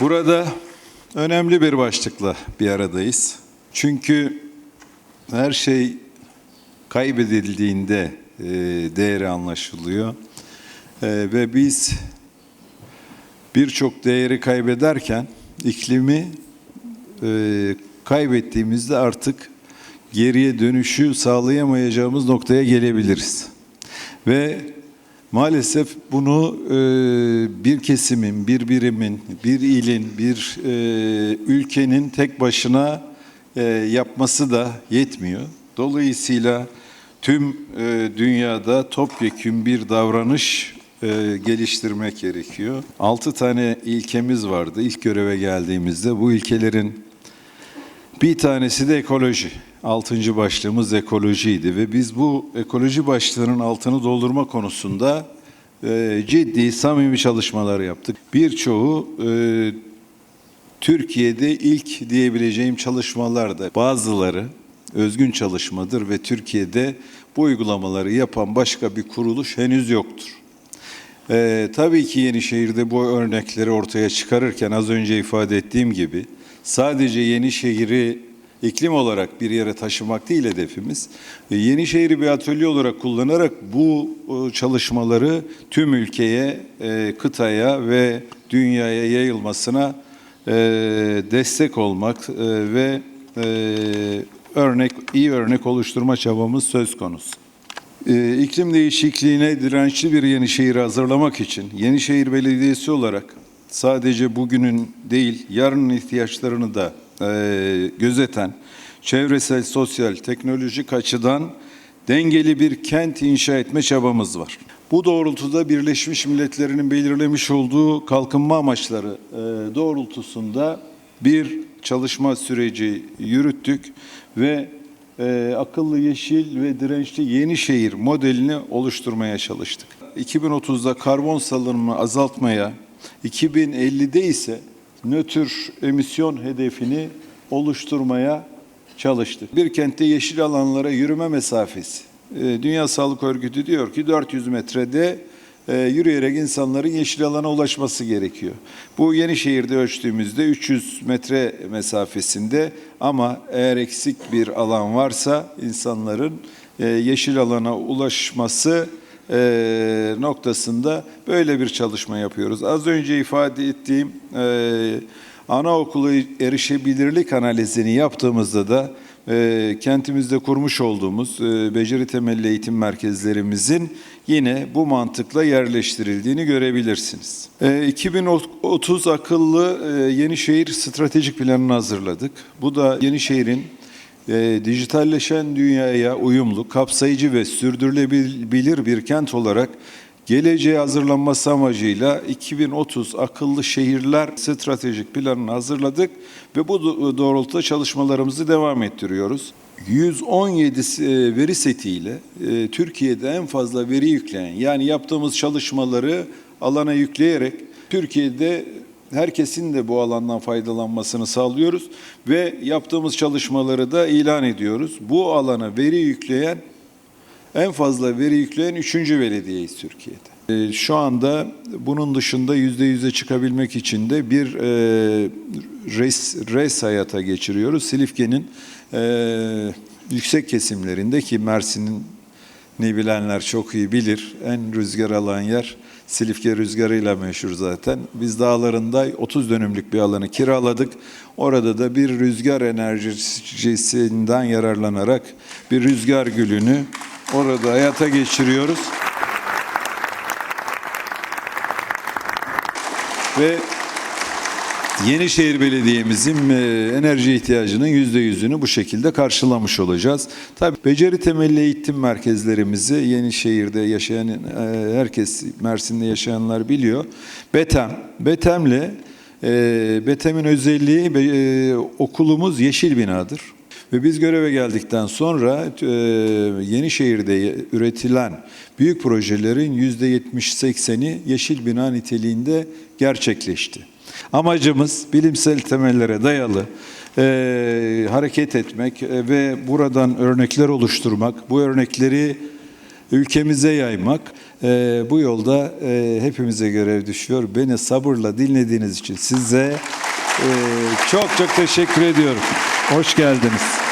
Burada önemli bir başlıkla bir aradayız. Çünkü her şey kaybedildiğinde e, değeri anlaşılıyor. E, ve biz birçok değeri kaybederken iklimi e, kaybettiğimizde artık geriye dönüşü sağlayamayacağımız noktaya gelebiliriz. Ve maalesef bunu e, bir kesimin, bir birimin, bir ilin, bir e, ülkenin tek başına e, yapması da yetmiyor. Dolayısıyla tüm dünyada topyekün bir davranış geliştirmek gerekiyor. Altı tane ilkemiz vardı ilk göreve geldiğimizde. Bu ilkelerin bir tanesi de ekoloji. Altıncı başlığımız ekolojiydi ve biz bu ekoloji başlığının altını doldurma konusunda e, ciddi, samimi çalışmalar yaptık. Birçoğu e, Türkiye'de ilk diyebileceğim çalışmalarda bazıları özgün çalışmadır ve Türkiye'de bu uygulamaları yapan başka bir kuruluş henüz yoktur. Ee, tabii ki Yenişehir'de bu örnekleri ortaya çıkarırken az önce ifade ettiğim gibi sadece Yenişehir'i iklim olarak bir yere taşımak değil hedefimiz. E, Yenişehir'i bir atölye olarak kullanarak bu e, çalışmaları tüm ülkeye, e, kıtaya ve dünyaya yayılmasına destek olmak ve örnek iyi örnek oluşturma çabamız söz konusu. İklim değişikliğine dirençli bir Yenişehir hazırlamak için Yenişehir Belediyesi olarak sadece bugünün değil yarının ihtiyaçlarını da e, gözeten çevresel, sosyal, teknolojik açıdan dengeli bir kent inşa etme çabamız var. Bu doğrultuda Birleşmiş Milletler'in belirlemiş olduğu kalkınma amaçları e, doğrultusunda bir çalışma süreci yürüttük ve e, akıllı yeşil ve dirençli yeni şehir modelini oluşturmaya çalıştık. 2030'da karbon salınımını azaltmaya, 2050'de ise nötr emisyon hedefini oluşturmaya çalıştık. Bir kentte yeşil alanlara yürüme mesafesi. E, Dünya Sağlık Örgütü diyor ki 400 metrede e, yürüyerek insanların yeşil alana ulaşması gerekiyor. Bu Yenişehir'de ölçtüğümüzde 300 metre mesafesinde ama eğer eksik bir alan varsa insanların e, yeşil alana ulaşması e, noktasında böyle bir çalışma yapıyoruz. Az önce ifade ettiğim e, anaokulu erişebilirlik analizini yaptığımızda da e, kentimizde kurmuş olduğumuz e, beceri temelli eğitim merkezlerimizin yine bu mantıkla yerleştirildiğini görebilirsiniz. E, 2030 akıllı e, Yenişehir stratejik planını hazırladık. Bu da Yenişehir'in e, dijitalleşen dünyaya uyumlu, kapsayıcı ve sürdürülebilir bir kent olarak geleceğe hazırlanması amacıyla 2030 akıllı şehirler stratejik planını hazırladık ve bu do- doğrultuda çalışmalarımızı devam ettiriyoruz. 117 e, veri setiyle e, Türkiye'de en fazla veri yükleyen yani yaptığımız çalışmaları alana yükleyerek Türkiye'de herkesin de bu alandan faydalanmasını sağlıyoruz ve yaptığımız çalışmaları da ilan ediyoruz. Bu alana veri yükleyen en fazla veri yükleyen üçüncü belediyeyiz Türkiye'de. Ee, Şu anda bunun dışında yüzde yüze çıkabilmek için de bir e, res, res hayata geçiriyoruz. Silifke'nin e, yüksek kesimlerinde ki Mersin'in ne bilenler çok iyi bilir. En rüzgar alan yer Silifke rüzgarıyla meşhur zaten. Biz dağlarında 30 dönümlük bir alanı kiraladık. Orada da bir rüzgar enerjisinden yararlanarak bir rüzgar gülünü orada hayata geçiriyoruz. Ve Yenişehir Belediye'mizin e, enerji ihtiyacının yüzde yüzünü bu şekilde karşılamış olacağız. Tabii beceri temelli eğitim merkezlerimizi Yenişehir'de yaşayan e, herkes, Mersin'de yaşayanlar biliyor. Betem, Betem'le e, Betem'in özelliği okulumuz yeşil binadır. Ve biz göreve geldikten sonra Yenişehir'de üretilen büyük projelerin %70-80'i yeşil bina niteliğinde gerçekleşti. Amacımız bilimsel temellere dayalı e, hareket etmek e, ve buradan örnekler oluşturmak, bu örnekleri ülkemize yaymak. E, bu yolda e, hepimize görev düşüyor. Beni sabırla dinlediğiniz için size e, çok çok teşekkür ediyorum. Hoş geldiniz.